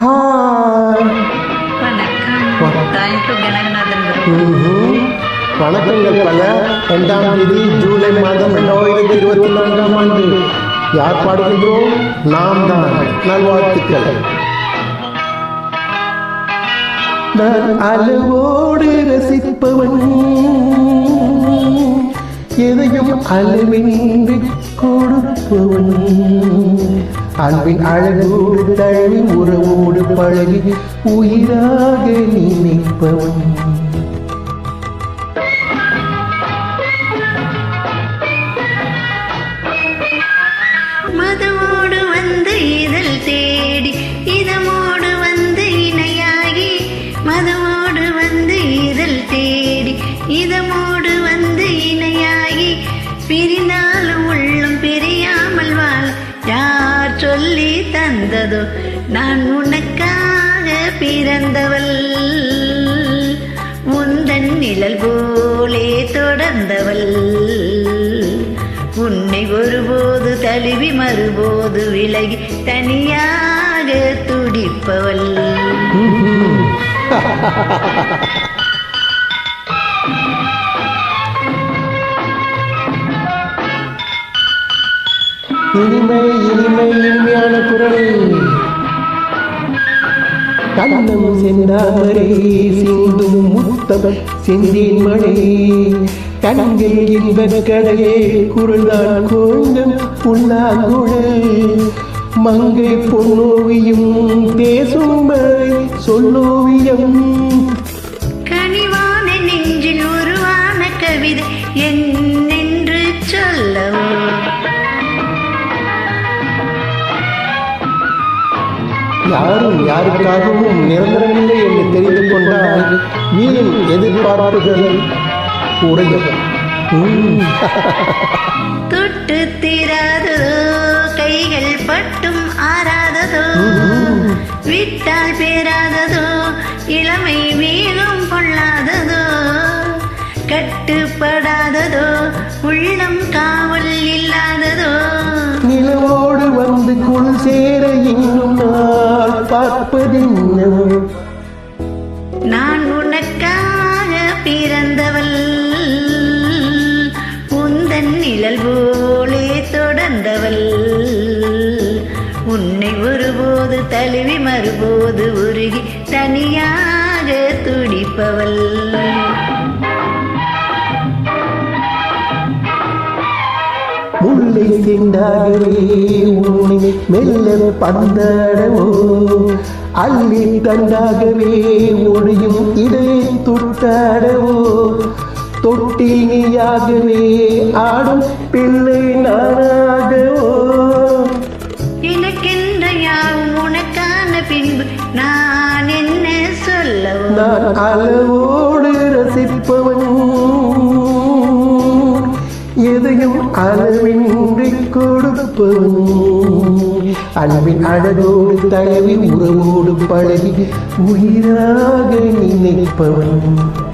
வணக்கங்கள் பல. இரண்டாம் தேதி ஜூலை மாதம் இரண்டாயிரத்தி இருபத்தி நான்காம் ஆண்டு. யார் பாடுகின்றோம்? நாம் தான். நல்வாழ்த்துக்கள். நான் அளவோடு ரசிப்பவன். எதையும் அளவின்றி கொடுப்பவன். அன்பின் அழகோடு தழுவி உறவோடு பழகி உயிராக நினைப்பவன் மதுவோடு வந்து இதழ் தேடி இதமோடு வந்து இணையாகி மதுவோடு வந்து இதழ் தேடி இதமோடு வந்து இணையாகி தந்ததோ நான் உனக்காக பிறந்தவள். உந்தன் நிழல் போலே தொடர்ந்தவள். உன்னை ஒருபோது தழுவி மறுபோது விலகி தனியாக துடிப்பவள். இனிமை இனிமை. கண்ணம் செந்தாமரை சிந்தும் முத்தம் செந்தேன் மழை. கண்கள் இன்பக் கடையே குரல்தான் கொஞ்சம் புல்லாங்குழல் மங்கை பொன்னோவியும் பேசும் மழை சொல்லோவியம். யாரும் யாருக்காகவும் நிரந்தரமில்லை என்று தெரிந்து கொண்டால் வீணின் எதிர்பார்ப்புகள் உரையும் உம். தொட்டு தீராததோ கைகள் பட்டும் ஆறாததோ விட்டால் பேராததோ இளமை மேலும் கொள்ளாததோ கட்டுப்படாததோ உள்ளம் காவல் இல்லாததோ நிலவோடு வந்து குள் சேர இன்னும் நாள் பார்ப்பதென்ன நான் உனக்காக பிறந்தவள். உந்தன் நிழல் போலே தொடர்ந்தவள். உன்னை ஒருபோது தழுவி மறுபோது உருகி தனியாக துடிப்பவள். திண்டாகவே உன்னை மெல்ல பந்தாடவோ? அள்ளி தண்டாகவே ஒளியும் இடை தொட்டாடவோ? தொட்டில் நீயாகவே ஆடும் பிள்ளை நானாகவோ? எனக்கென்ற யாவும் உனக்கான பின்பு? நான் என்ன சொல்லவோ? நான் அளவோடு ரசிப்பவன். எதையும் அளவின்றி கொடுப்பவன் அன்பின் அழகோடு தழுவி உறவோடு பழகி உயிராக நினைப்பவன்.